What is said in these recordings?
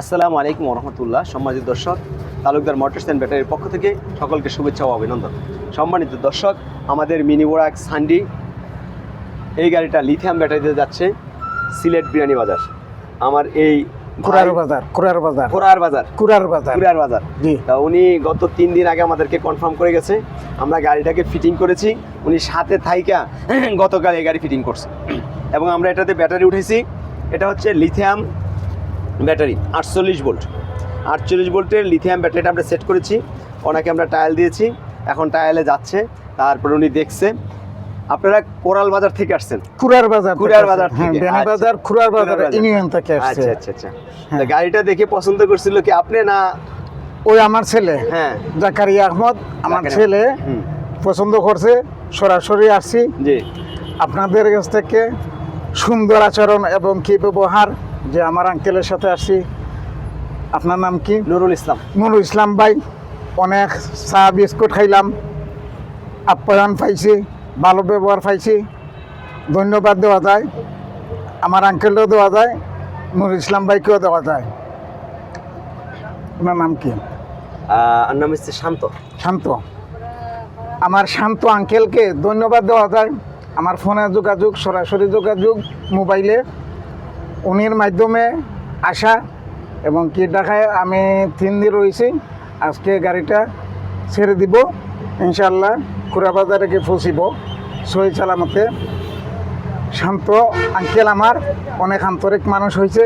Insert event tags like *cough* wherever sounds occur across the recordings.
আসসালামু আলাইকুম রহমতুল্লাহ সম্মানিত দর্শক তালুকদার মোটরস অ্যান্ড ব্যাটারির পক্ষ থেকে সকলকে শুভেচ্ছা ও অভিনন্দন। সম্মানিত দর্শক আমাদের মিনি বোরাক সান্ডি এই গাড়িটা লিথিয়াম ব্যাটারিতে যাচ্ছে সিলেট বিরিয়ানি বাজার। আমার এই কুরার বাজার কুরার বাজার। খোরার বাজার। কুরার বাজার। কুরার বাজার। জি। তা উনি গত তিন দিন আগে আমাদেরকে কনফার্ম করে গেছে আমরা গাড়িটাকে ফিটিং করেছি উনি সাথে থাইকা গতকাল এই গাড়ি ফিটিং করছে। এবং আমরা এটাতে ব্যাটারি উঠেছি এটা হচ্ছে লিথিয়াম ব্যাটারি আটচল্লিশ ভোল্ট। আটচল্লিশ ভোল্টের লিথিয়াম ব্যাটারিটা আমরা সেট করেছি। ওনাকে আমরা টায়াল দিয়েছি। এখন টায়ালে যাচ্ছে। তারপরে উনি দেখছে। আপনারা কোরাল বাজার থেকে আসছেন? কুরার বাজার কুরার বাজার হ্যাঁ থেকে, আচ্ছা। বাজার কুরার বাজার ইউনিয়ন থেকে আসছে। আচ্ছা আচ্ছা আচ্ছা। হ্যাঁ। গাড়িটা দেখে পছন্দ করছিল কি আপনি না ওই আমার ছেলে হ্যাঁ। জাকারিয়া আহমদ আমার ছেলে পছন্দ করছে। সরাসরি আসছি। জি। আপনাদের কাছ থেকে সুন্দর আচরণ এবং কি ব্যবহার যে আমার আঙ্কেলের সাথে আসছি আপনার নাম কি? নুরুল ইসলাম। নুরুল ইসলাম ভাই অনেক চা বিস্কুট খাইলাম। আপ্যায়ন পাইছি ভালো ব্যবহার পাইছি। ধন্যবাদ দেওয়া যায়। আমার আঙ্কেলও দেওয়া যায় নুরুল ইসলাম ভাইকেও দেওয়া যায়। ওনার নাম কি? আর নাম হচ্ছে শান্ত। শান্ত। আমার শান্ত আঙ্কেলকে ধন্যবাদ দেওয়া যায়। আমার ফোনে যোগাযোগ সরাসরি যোগাযোগ মোবাইলে উনির মাধ্যমে আসা এবং কি ঢাকায় আমি তিন দিন রয়েছি। আজকে গাড়িটা ছেড়ে দিব। ইনশাল্লাহ খুরাবাজারে গিয়ে পৌঁছিব। সহি সালামতে। শান্ত আঙ্কেল আমার, অনেক আন্তরিক মানুষ হয়েছে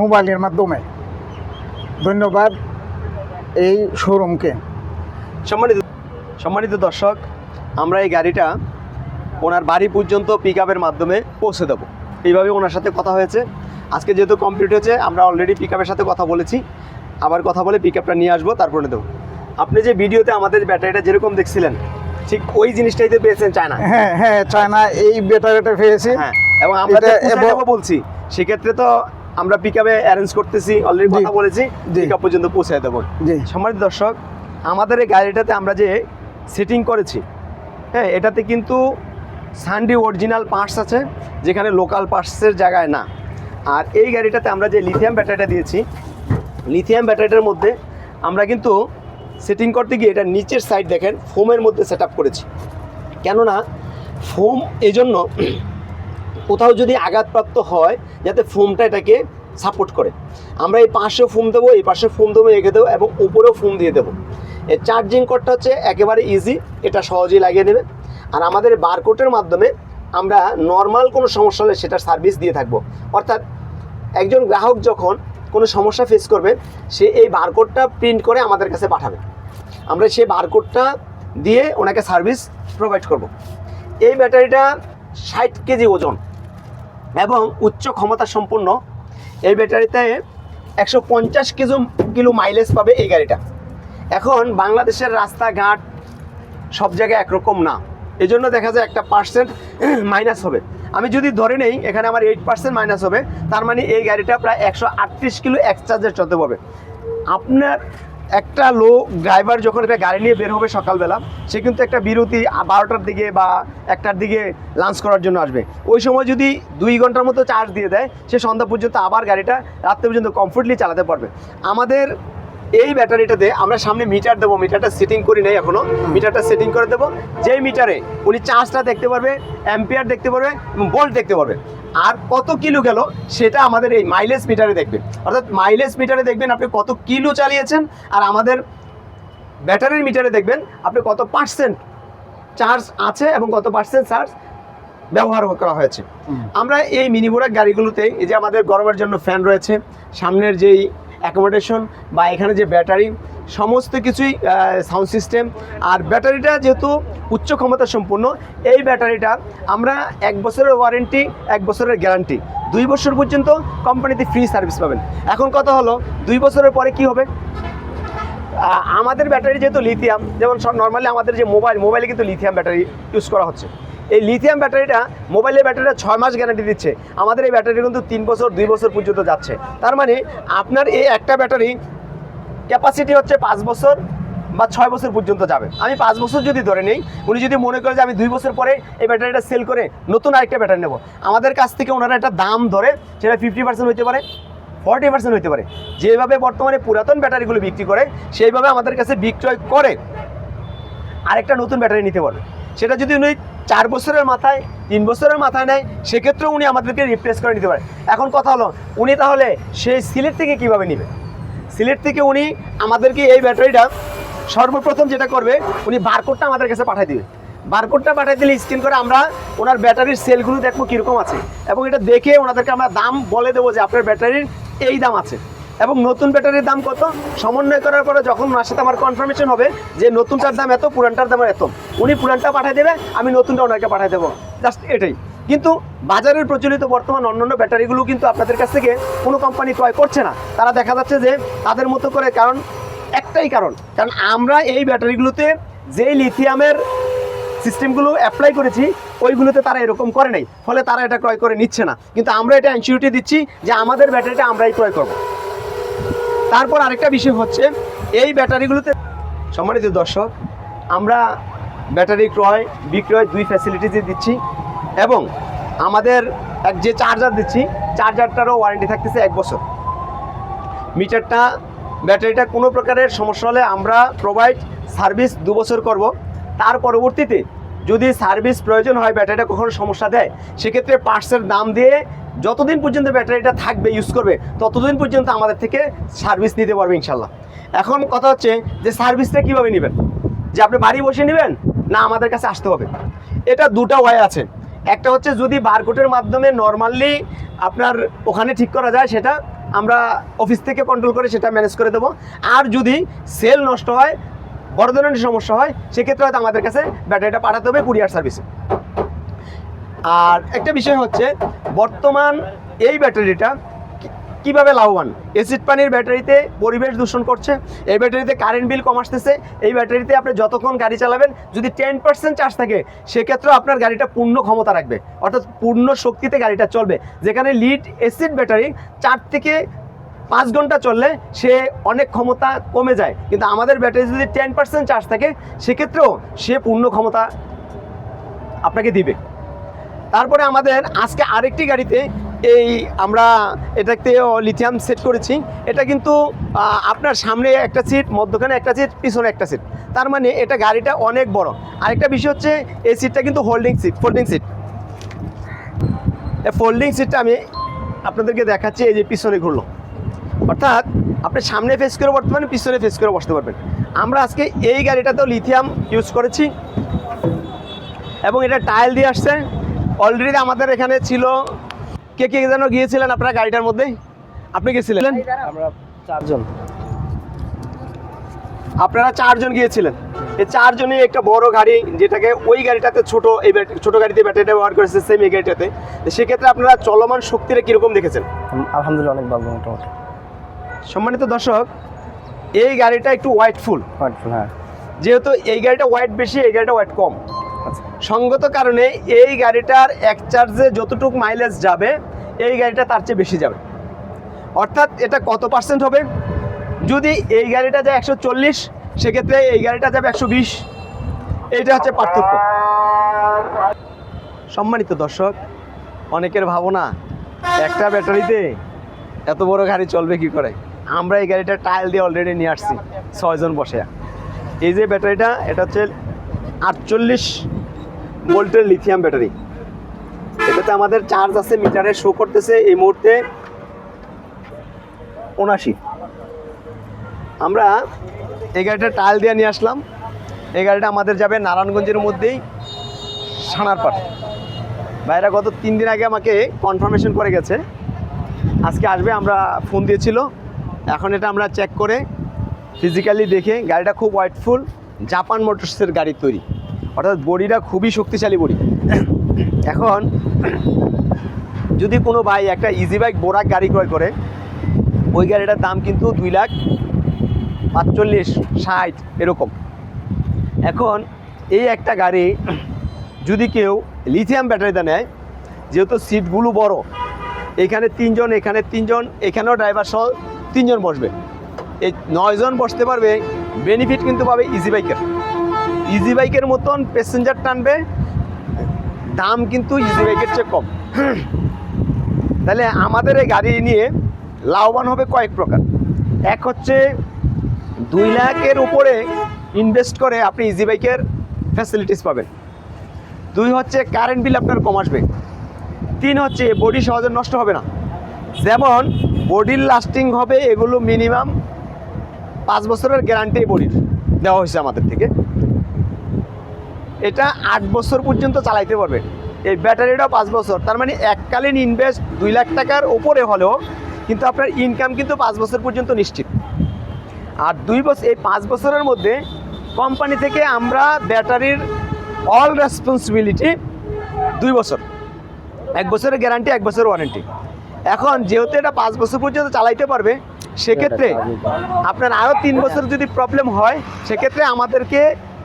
মোবাইলের মাধ্যমে। ধন্যবাদ এই শোরুমকে। সম্মানিত সম্মানিত দর্শক, আমরা এই গাড়িটা ওনার বাড়ি পর্যন্ত পিক মাধ্যমে পৌঁছে দেবো। এইভাবে ওনার সাথে কথা হয়েছে। আজকে যেহেতু কমপ্লিট হয়েছে আমরা অলরেডি পিকআপের সাথে কথা বলেছি। আবার কথা বলে পিক আপটা নিয়ে আসব তারপরে দেবো আপনি যে ভিডিওতে আমাদের ব্যাটারিটা যেরকম দেখছিলেন ঠিক ওই জিনিসটাই তো পেয়েছেন চায়না হ্যাঁ হ্যাঁ চায়না এই ব্যাটারিটা পেয়েছি। হ্যাঁ এবং আমরা বলছি সেক্ষেত্রে তো আমরা পিক আপে অ্যারেঞ্জ করতেছি অলরেডি কথা বলেছি। পিক আপ পর্যন্ত পৌঁছে দেবো। জি। সম্মানিত দর্শক আমাদের এই গাড়িটাতে আমরা যে সেটিং করেছি হ্যাঁ এটাতে কিন্তু সানডি অরিজিনাল পার্টস আছে যেখানে লোকাল পার্টসের জায়গায় না। আর এই গাড়িটাতে আমরা যে লিথিয়াম ব্যাটারিটা দিয়েছি লিথিয়াম ব্যাটারিটার মধ্যে আমরা কিন্তু সেটিং করতে গিয়ে এটা নিচের সাইড দেখেন ফোমের মধ্যে সেট করেছি। কেননা ফোম এই জন্য কোথাও যদি আঘাতপ্রাপ্ত হয়, যাতে ফোমটা এটাকে সাপোর্ট করে। আমরা এই পাশে ফোম দেবো, এই পাশে ফোম দেবো, এঁকে দেবো এবং উপরেও ফোম দিয়ে দেবো। এর চার্জিং কোডটা হচ্ছে একেবারে ইজি এটা সহজেই লাগিয়ে নেবে। আর আমাদের বারকোডের মাধ্যমে আমরা নর্মাল কোনো সমস্যা হলে সেটার সার্ভিস দিয়ে থাকব। অর্থাৎ একজন গ্রাহক যখন কোনো সমস্যা ফেস করবে, সে এই বারকোডটা প্রিন্ট করে আমাদের কাছে পাঠাবে। আমরা সেই বারকোডটা দিয়ে ওনাকে সার্ভিস প্রোভাইড করব। এই ব্যাটারিটা ষাট কেজি ওজন এবং উচ্চ ক্ষমতা সম্পন্ন। এই ব্যাটারিতে একশো পঞ্চাশ কেজি কিলো মাইলেজ পাবে এই গাড়িটা। এখন বাংলাদেশের রাস্তাঘাট সব জায়গায় একরকম না। এই জন্য দেখা যায় একটা পার্সেন্ট মাইনাস হবে। আমি যদি ধরে নেই, এখানে আমার এইট পার্সেন্ট মাইনাস হবে, তার মানে এই গাড়িটা প্রায় একশো আটত্রিশ কিলো এক্সচার্জের চলতে পারবে। আপনার একটা লোক ড্রাইভার যখন একটা গাড়ি নিয়ে বের হবে সকালবেলা, সে কিন্তু একটা বিরতি বারোটার দিকে বা একটার দিকে লাঞ্চ করার জন্য আসবে। ওই সময় যদি দুই ঘণ্টার মতো চার্জ দিয়ে দেয়, সে সন্ধ্যা পর্যন্ত আবার গাড়িটা রাত্রে পর্যন্ত কমফোর্টলি চালাতে পারবে। আমাদের এই ব্যাটারিটাতে আমরা সামনে মিটার দেবো। মিটারটা সেটিং করি নাই এখনও। মিটারটা সেটিং করে দেবো। যেই মিটারে উনি চার্জটা দেখতে পারবে অ্যাম্পিয়ার দেখতে পারবে এবং ভোল্ট দেখতে পারবে। আর কত কিলো গেল সেটা আমাদের এই মাইলেজ মিটারে দেখবে। অর্থাৎ মাইলেজ মিটারে দেখবেন আপনি কত কিলো চালিয়েছেন আর আমাদের ব্যাটারির মিটারে দেখবেন আপনি কত পার্সেন্ট চার্জ আছে এবং কত পার্সেন্ট চার্জ ব্যবহার করা হয়েছে। আমরা এই মিনি গাড়িগুলোতে এই যে আমাদের গরমের জন্য ফ্যান রয়েছে সামনের যেই অ্যাকোমোডেশন বা এখানে যে ব্যাটারি সমস্ত কিছুই সাউন্ড সিস্টেম আর ব্যাটারিটা যেহেতু উচ্চ ক্ষমতা সম্পূর্ণ এই ব্যাটারিটা আমরা এক বছরের ওয়ারেন্টি এক বছরের গ্যারান্টি দুই বছর পর্যন্ত কোম্পানিতে ফ্রি সার্ভিস পাবেন। এখন কথা হলো, দুই বছরের পরে কি হবে? আমাদের ব্যাটারি যেহেতু লিথিয়াম যেমন সব নর্মালি আমাদের যে মোবাইল মোবাইলে কিন্তু লিথিয়াম ব্যাটারি ইউজ করা হচ্ছে। এই লিথিয়াম ব্যাটারিটা মোবাইলের ব্যাটারিটা ছয় মাস গ্যারান্টি দিচ্ছে। আমাদের এই ব্যাটারি কিন্তু তিন বছর, দুই বছর পর্যন্ত যাচ্ছে। তার মানে আপনার এই একটা ব্যাটারি ক্যাপাসিটি হচ্ছে পাঁচ বছর বা ছয় বছর পর্যন্ত যাবে। আমি পাঁচ বছর যদি ধরে নেই, উনি যদি মনে করে যে আমি দুই বছর পরে এই ব্যাটারিটা সেল করে নতুন আরেকটা ব্যাটারি নেব। আমাদের কাছ থেকে ওনারা একটা দাম ধরে, সেটা ফিফটি পার্সেন্ট হতে পারে ফর্টি পার্সেন্ট হতে পারে। যেভাবে বর্তমানে পুরাতন ব্যাটারিগুলো বিক্রি করে, সেইভাবে আমাদের কাছে বিক্রয় করে আরেকটা নতুন ব্যাটারি নিতে পারবে। সেটা যদি উনি চার বছরের মাথায়, তিন বছরের মাথায় নেয়, সেক্ষেত্রেও উনি আমাদেরকে রিপ্লেস করে নিতে পারে। এখন কথা হলো, উনি তাহলে সেই সিলেট থেকে কীভাবে নেবে? সিলেট থেকে উনি আমাদেরকে এই ব্যাটারিটা সর্বপ্রথম যেটা করবে, উনি বারকোডটা আমাদের কাছে পাঠিয়ে দিবে। বারকোডটা পাঠিয়ে দিলে স্ক্যান করে আমরা ওনার ব্যাটারির সেলগুলো দেখব কীরকম আছে। এবং এটা দেখে ওনাদেরকে আমরা দাম বলে দেবো যে আপনার ব্যাটারির এই দাম আছে। এবং নতুন ব্যাটারির দাম কত? সমন্বয় করার পরে যখন ওনার সাথে আমার কনফার্মেশন হবে যে নতুনটার দাম এত, পুরানটার দাম এত, উনি পুরানটা পাঠিয়ে দেবে, আমি নতুনটা ওনাকে পাঠিয়ে দেবো। জাস্ট এটাই। কিন্তু বাজারের প্রচলিত বর্তমান অন্যান্য ব্যাটারিগুলো কিন্তু আপনাদের কাছ থেকে কোনো কোম্পানি ক্রয় করছে না। তারা দেখা যাচ্ছে যে তাদের মতো করে, কারণ একটাই কারণ কারণ আমরা এই ব্যাটারিগুলোতে যেই লিথিয়ামের সিস্টেমগুলো অ্যাপ্লাই করেছি, ওইগুলোতে তারা এরকম করে নাই। ফলে তারা এটা ক্রয় করে নিচ্ছে না। কিন্তু আমরা এটা এনসিউরিটি দিচ্ছি যে আমাদের ব্যাটারিটা আমরাই ক্রয় করব। তারপর আরেকটা বিষয় হচ্ছে, এই ব্যাটারিগুলোতে সম্মানিত দর্শক, আমরা ব্যাটারি ক্রয়, বিক্রয় দুই ফ্যাসিলিটিস দিচ্ছি এবং আমাদের এক যে চার্জার দিচ্ছি চার্জারটারও ওয়ারেন্টি থাকতেছে এক বছর। মিটারটা, ব্যাটারিটা কোনো প্রকারের সমস্যা হলে আমরা প্রোভাইড সার্ভিস দু বছর করব। তার পরবর্তীতে যদি সার্ভিস প্রয়োজন হয়, ব্যাটারিটা কখনো সমস্যা দেয়, সেক্ষেত্রে পার্টসের দাম দিয়ে যতদিন পর্যন্ত ব্যাটারিটা থাকবে ইউজ করবে, ততদিন পর্যন্ত আমাদের থেকে সার্ভিস নিতে পারবে ইনশাল্লাহ এখন কথা হচ্ছে যে সার্ভিসটা কীভাবে নেবেন? যে আপনি বাড়ি বসে নেবেন না আমাদের কাছে আসতে হবে? এটা দুটো ওয়ে আছে। একটা হচ্ছে যদি বারকোডের মাধ্যমে নর্মালি আপনার ওখানে ঠিক করা যায়, সেটা আমরা অফিস থেকে কন্ট্রোল করে সেটা ম্যানেজ করে দেবো। আর যদি সেল নষ্ট হয়, বড় ধরনের সমস্যা হয়, সেক্ষেত্রে হয়তো আমাদের কাছে ব্যাটারিটা পাঠাতে হবে কুরিয়ার সার্ভিসে আর একটা বিষয় হচ্ছে, বর্তমান এই ব্যাটারিটা কীভাবে লাভবান? এসিড পানির ব্যাটারিতে পরিবেশ দূষণ করছে, এই ব্যাটারিতে কারেন্ট বিল কম আসতেছে, এই ব্যাটারিতে আপনি যতক্ষণ গাড়ি চালাবেন, যদি টেন পার্সেন্ট চার্জ থাকে সেক্ষেত্রে আপনার গাড়িটা পূর্ণ ক্ষমতা রাখবে। অর্থাৎ পূর্ণ শক্তিতে গাড়িটা চলবে। যেখানে লিড এসিড ব্যাটারি চার থেকে পাঁচ ঘণ্টা চললে সে অনেক ক্ষমতা কমে যায়। কিন্তু আমাদের ব্যাটারি যদি টেন পার্সেন্ট চার্জ থাকে, সেক্ষেত্রেও সে পূর্ণ ক্ষমতা আপনাকে দিবে। তারপরে আমাদের আজকে আরেকটি গাড়িতে এই আমরা এটাতে লিথিয়াম সেট করেছি। এটা কিন্তু আপনার সামনে একটা সিট মধ্যখানে একটা সিট পিছনে একটা সিট তার মানে এটা গাড়িটা অনেক বড়। আরেকটা বিষয় হচ্ছে, এই সিটটা কিন্তু holding seat folding seat folding সিটটা আমি আপনাদেরকে দেখাচ্ছি, এই যে পিছনে ঘুরলো। অর্থাৎ, আপনি সামনে ফেস করে বসতে বর্তমানে পিছনে ফেস করে বসতে পারবেন। আমরা আজকে এই গাড়িটাতেও লিথিয়াম ইউজ করেছি। এবং এটা টাইল দিয়ে আসছে। অলরেডি আমাদের এখানে ছিল। কে কে যেন গিয়েছিলেন আপনারা গাড়িটার মধ্যে? আপনি গেছিলেন আমরা চারজন। আপনারা চারজন গিয়েছিলেন। এই চারজনই একটা বড় গাড়ি যেটাকে ওই গাড়িটাতে ছোট এই ছোট গাড়িতে ব্যাটারিটা ব্যবহার করেছে সেম এই গাড়িটাতে। তো সেক্ষেত্রে আপনারা চলমান শক্তিটা কীরকম দেখেছেন? আলহামদুলিল্লাহ অনেক ভালো মোটামুটি। সম্মানিত দর্শক এই গাড়িটা একটু ওয়াইটফুল ওয়ান্ডারফুল হ্যাঁ। যেহেতু এই গাড়িটা হোয়াইট বেশি এই গাড়িটা হোয়াইট কম। সঙ্গত কারণে এই গাড়িটার এক চার্জে যতটুকু মাইলেজ যাবে, এই গাড়িটা তার চেয়ে বেশি যাবে। অর্থাৎ এটা কত পার্সেন্ট হবে? যদি এই গাড়িটা যায় একশো চল্লিশ, সেক্ষেত্রে এই গাড়িটা যাবে একশো বিশ। এইটা হচ্ছে পার্থক্য। সম্মানিত দর্শক, অনেকের ভাবনা, একটা ব্যাটারিতে এত বড় গাড়ি চলবে কি করে? আমরা এই গাড়িটা টাইল দিয়ে অলরেডি নিয়ে আসছি, ছয়জন বসে। এই যে ব্যাটারিটা, এটা হচ্ছে আটচল্লিশ ভোল্টের লিথিয়াম ব্যাটারি এটাতে আমাদের চার্জ আছে মিটারে শো করতেছে এই মুহূর্তে উনাশি আমরা এই গাড়িটা টাইল দিয়ে নিয়ে আসলাম। এই গাড়িটা আমাদের যাবে নারায়ণগঞ্জের মধ্যেই সানারপাট ভাইরা গত তিন দিন আগে আমাকে কনফার্মেশন করে গেছে। আজকে আসবে, আমরা ফোন দিয়েছিল। এখন এটা আমরা চেক করে ফিজিক্যালি দেখে গাড়িটা খুব ওয়াইটফুল জাপান মোটরসের গাড়ি তৈরি। অর্থাৎ বডিটা খুবই শক্তিশালী বডি। এখন, যদি কোনো ভাই একটা ইজি বাইক বোরাক গাড়ি ক্রয় করে, ওই গাড়িটার দাম কিন্তু দুই লাখ পাঁচচল্লিশ, ষাট, এরকম। এখন, এই একটা গাড়ি যদি কেউ লিথিয়াম ব্যাটারিতে নেয়, যেহেতু সিটগুলো বড়, এখানে তিনজন এখানে তিনজন, এখানেও ড্রাইভার সহ তিনজন বসবে। এই নয়জন বসতে পারবে বেনিফিট কিন্তু পাবে ইজি বাইকের ইজি বাইকের মতন প্যাসেঞ্জার টানবে, দাম কিন্তু ইজি বাইকের চেয়ে কম। তাহলে আমাদের এই গাড়ি নিয়ে লাভবান হবে কয়েক প্রকার। এক হচ্ছে, দুই লাখের উপরে ইনভেস্ট করে আপনি ইজি বাইকের ফ্যাসিলিটিস পাবেন। দুই হচ্ছে কারেন্ট বিল আপনার কম আসবে। তিন হচ্ছে বডি সহজে নষ্ট হবে না। যেমন বডির লাস্টিং হবে এগুলো মিনিমাম পাঁচ বছরের গ্যারান্টি বডির দেওয়া হয়েছে আমাদের থেকে। এটা আট বছর পর্যন্ত চালাইতে পারবে। এই ব্যাটারিটাও পাঁচ বছর। তার মানে এককালীন ইনভেস্ট দুই লাখ টাকার ওপরে হলেও কিন্তু আপনার ইনকাম কিন্তু পাঁচ বছর পর্যন্ত নিশ্চিত। আর দুই বছর এই পাঁচ বছরের মধ্যে কোম্পানি থেকে আমরা ব্যাটারির অল রেসপন্সিবিলিটি দুই বছর। এক বছরের গ্যারান্টি এক বছরের ওয়ারেন্টি এখন যেহেতু এটা পাঁচ বছর পর্যন্ত চালাইতে পারবে সেক্ষেত্রে আপনার আরও তিন বছর যদি প্রবলেম হয় সেক্ষেত্রে আমাদেরকে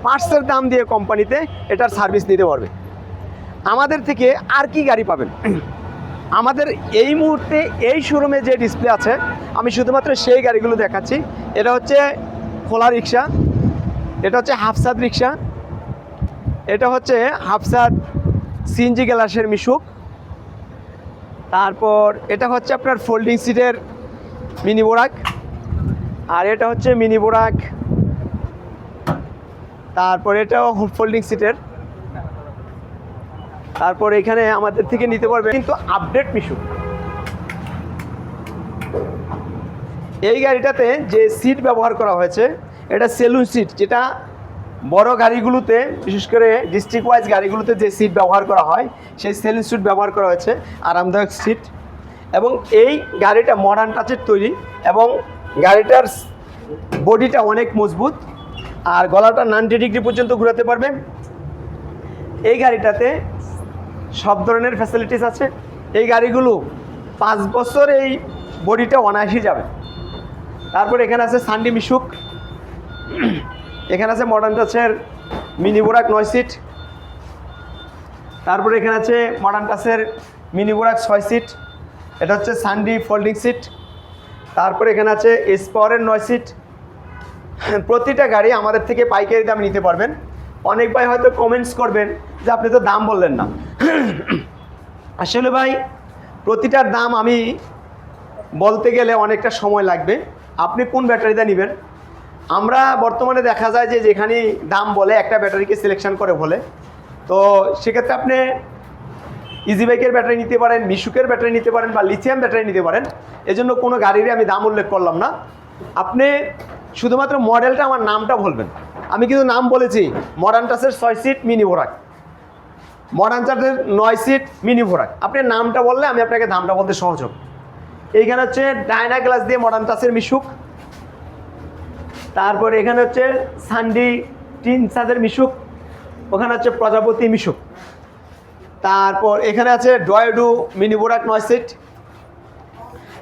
পার্টসের দাম দিয়ে কোম্পানিতে এটার সার্ভিস নিতে পারবে। আমাদের থেকে আর কি গাড়ি পাবেন? আমাদের এই মুহূর্তে এই শোরুমে যে ডিসপ্লে আছে, আমি শুধুমাত্র সেই গাড়িগুলো দেখাচ্ছি। এটা হচ্ছে খোলা রিক্সা, এটা হচ্ছে হাফসাদ রিক্সা, এটা হচ্ছে হাফসাদ সিএনজি গ্যালাসের মিশুক। তারপর এটা হচ্ছে আপনার ফোল্ডিং সিটের মিনি বোরাক আর এটা হচ্ছে মিনি বোরাক তারপর এটাও ফোল্ডিং সিটের তারপর এখানে আমাদের থেকে নিতে পারবে কিন্তু আপডেট মিশুক এই গাড়িটাতে যে সিট ব্যবহার করা হয়েছে, এটা সেলুন সিট যেটা বড় গাড়িগুলোতে, বিশেষ করে ডিস্ট্রিক্ট ওয়াইজ গাড়িগুলোতে যে সিট ব্যবহার করা হয়, সেই সেলুন সিট ব্যবহার করা হয়েছে, আরামদায়ক সিট এবং এই গাড়িটা মডার্ন টাচের তৈরি এবং গাড়িটার বডিটা অনেক মজবুত। আর গলাটা নাইনটি ডিগ্রি পর্যন্ত ঘোরাতে পারবে। এই গাড়িটাতে সব ধরনের ফ্যাসিলিটিস আছে। এই গাড়িগুলো পাঁচ বছর এই বডিটা অনায়াসই যাবে। তারপর এখানে আছে সানডি মিশুক এখানে আছে মডার্ন টাচের মিনি বোরাক নয় সিট তারপরে এখানে আছে মডার্ন টাচের মিনি বোরাক ছয় সিট এটা হচ্ছে সানডি ফোল্ডিং সিট তারপরে এখানে আছে এস পাওয়ারের নয় সিট প্রতিটা গাড়ি আমাদের থেকে পাইকারি দাম নিতে পারবেন। অনেক ভাই হয়তো কমেন্টস করবেন যে আপনি তো দাম বললেন না। আসলে ভাই, প্রতিটার দাম আমি বলতে গেলে অনেকটা সময় লাগবে। আপনি কোন ব্যাটারিটা নেবেন? আমরা বর্তমানে দেখা যায় যে যেখানে দাম বলে, একটা ব্যাটারিকে সিলেকশন করে বলে। তো সেক্ষেত্রে আপনি ইজি বাইকের ব্যাটারি নিতে পারেন মিশুকের ব্যাটারি নিতে পারেন বা লিথিয়াম ব্যাটারি নিতে পারেন। এজন্য কোনো গাড়িরই আমি দাম উল্লেখ করলাম না। আপনি শুধুমাত্র মডেলটা আমার নামটা বলবেন। আমি কিন্তু নাম বলেছি মডার্ন টাসের ছয় সিট মিনি ভোরাক মডার্ন চার্জের নয় সিট মিনি ভোরাক আপনি নামটা বললে আমি আপনাকে দামটা বলতে সহজ হবে। এইখানে হচ্ছে ডায়না গ্লাস দিয়ে মডার্ন টাসের মিশুক। তারপর এখানে হচ্ছে সানডি টিন সাদের মিশুক। ওখানে হচ্ছে প্রজাপতি মিশুক। তারপর এখানে আছে ডয়েডু মিনি বোরাক নয় সিট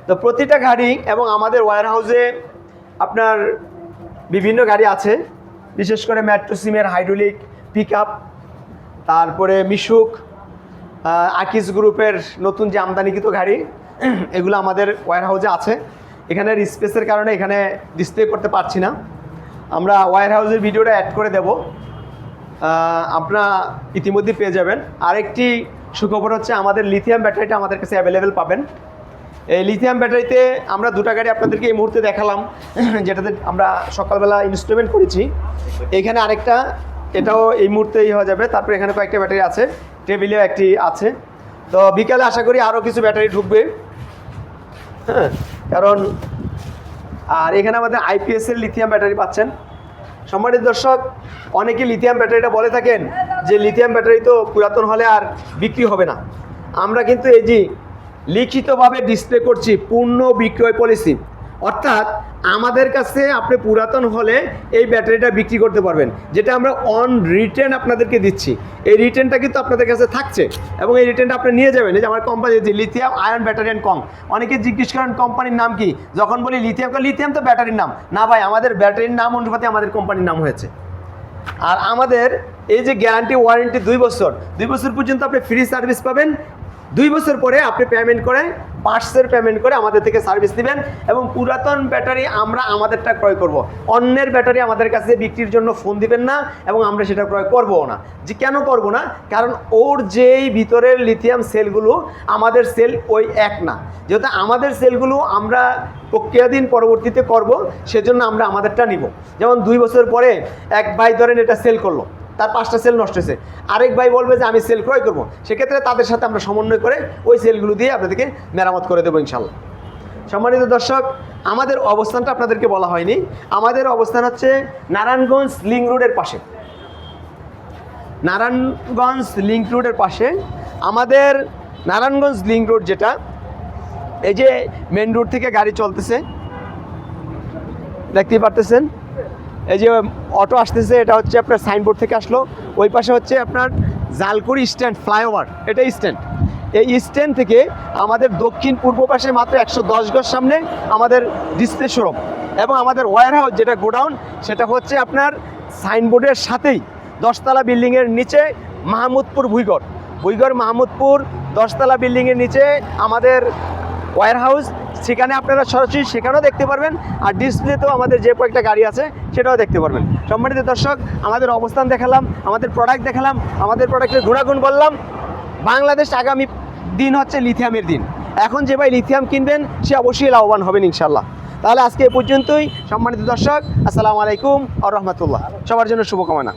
তো প্রতিটা গাড়ি এবং আমাদের ওয়ার হাউসে আপনার বিভিন্ন গাড়ি আছে, বিশেষ করে মেট্রো সিমের হাইড্রোলিক পিক তারপরে মিশুক আকিস গ্রুপের নতুন যে আমদানিকৃত গাড়ি, *clears throat* এগুলো আমাদের ওয়ার হাউসে আছে এখানের স্পেসের কারণে এখানে ডিসপ্লে করতে পারছি না। আমরা ওয়ার হাউসের ভিডিওটা অ্যাড করে দেব। আপনারা ইতিমধ্যে পেয়ে যাবেন। আরেকটি সুখবর হচ্ছে, আমাদের লিথিয়াম ব্যাটারিটা আমাদের কাছে অ্যাভেলেবেল পাবেন। এই লিথিয়াম ব্যাটারিতে আমরা দুটো গাড়ি আপনাদেরকে এই মুহূর্তে দেখালাম, যেটাতে আমরা সকালবেলা ইনস্টলমেন্ট করেছি। এখানে আরেকটা, এটাও এই মুহূর্তেই হয়ে যাবে। তারপরে এখানে কয়েকটা ব্যাটারি আছে টেবিলেও একটি আছে। তো বিকালে আশা করি আরও কিছু ব্যাটারি ঢুকবে। হ্যাঁ কারণ, আর এখানে আমাদের আইপিএস এর লিথিয়াম ব্যাটারি পাচ্ছেন। সম্মানিত দর্শক, অনেকে লিথিয়াম ব্যাটারিটা বলে থাকেন যে লিথিয়াম ব্যাটারি তো পুরাতন হলে আর বিক্রি হবে না। আমরা কিন্তু এই যে লিখিতভাবে ডিসপ্লে করছি পূর্ণ বিক্রয় পলিসি অর্থাৎ আমাদের কাছে আপনি পুরাতন হলে এই ব্যাটারিটা বিক্রি করতে পারবেন। যেটা আমরা অন রিটার্ন আপনাদেরকে দিচ্ছি। এই রিটার্নটা কিন্তু আপনাদের কাছে থাকছে এবং এই রিটার্নটা আপনি নিয়ে যাবেন। এই যে আমার কোম্পানি যে লিথিয়াম আয়ন ব্যাটারি অ্যান্ড কম অনেকে জিজ্ঞেস করেন, কোম্পানির নাম কি? যখন বলি লিথিয়াম লিথিয়াম তো ব্যাটারির নাম। না ভাই, আমাদের ব্যাটারির নাম অনুপাতে আমাদের কোম্পানির নাম হয়েছে। আর আমাদের এই যে গ্যারান্টি ওয়ারেন্টি দুই বছর। দুই বছর পর্যন্ত আপনি ফ্রি সার্ভিস পাবেন। দুই বছর পরে আপনি পেমেন্ট করে পার্টসের পেমেন্ট করে আমাদের থেকে সার্ভিস নেবেন এবং পুরাতন ব্যাটারি আমরা আমাদেরটা ক্রয় করব। অন্যের ব্যাটারি আমাদের কাছে বিক্রির জন্য ফোন দিবেন না এবং আমরা সেটা ক্রয় করবও না। যে কেন করব না? কারণ ওর যেই ভিতরের লিথিয়াম সেলগুলো আমাদের সেল ওই এক না। যেহেতু আমাদের সেলগুলো আমরা প্রক্রিয়াধীন পরবর্তীতে করব, সেজন্য আমরা আমাদেরটা নিব। যেমন দুই বছর পরে এক ভাই ধরেন এটা সেল করল। তার পাঁচটা সেল নষ্ট হয়েছে। আরেক ভাই বলবে যে, আমি সেল ক্রয় করব। সেক্ষেত্রে তাদের সাথে আমরা সমন্বয় করে ওই সেলগুলো দিয়ে আপনাদেরকে মেরামত করে দেবো ইনশাল্লাহ। সম্মানিত দর্শক, আমাদের অবস্থানটা আপনাদেরকে বলা হয়নি। আমাদের অবস্থান হচ্ছে নারায়ণগঞ্জ লিং রোডের পাশে। নারায়ণগঞ্জ লিঙ্ক রোডের পাশে আমাদের নারায়ণগঞ্জ লিঙ্ক রোড যেটা, এই যে মেন রোড থেকে গাড়ি চলতেছে। দেখতেই পারতেছেন? এই যে অটো আসতেছে, এটা হচ্ছে আপনার সাইনবোর্ড থেকে আসলো। ওই পাশে হচ্ছে আপনার জালকুড়ি স্ট্যান্ড ফ্লাইওভার এটা স্ট্যান্ড এই স্ট্যান্ড থেকে আমাদের দক্ষিণ পূর্ব পাশে মাত্র একশো দশ গজ সামনে আমাদের ডিসপ্লে শোরুম এবং আমাদের ওয়ার হাউস যেটা গোডাউন, সেটা হচ্ছে আপনার সাইনবোর্ডের সাথেই দশতলা বিল্ডিংয়ের নিচে মাহমুদপুর ভুইগড়। ভুইগড় মাহমুদপুর দশতলা বিল্ডিংয়ের নিচে আমাদের ওয়ার হাউস সেখানে আপনারা সরাসরি সেখানেও দেখতে পারবেন আর ডিসপ্লেতেও আমাদের যে কয়েকটা গাড়ি আছে সেটাও দেখতে পারবেন। সম্মানিত দর্শক, আমাদের অবস্থান দেখালাম, আমাদের প্রোডাক্ট দেখালাম, আমাদের প্রোডাক্টের গুণাগুণ বললাম বাংলাদেশ আগামী দিন হচ্ছে লিথিয়ামের দিন। এখন যে ভাই লিথিয়াম কিনবেন, সে অবশ্যই লাভবান হবেন ইনশাল্লাহ তাহলে আজকে এ পর্যন্তই। সম্মানিত দর্শক, আসসালামু আলাইকুম আ রহমতুল্লাহ সবার জন্য শুভকামনা।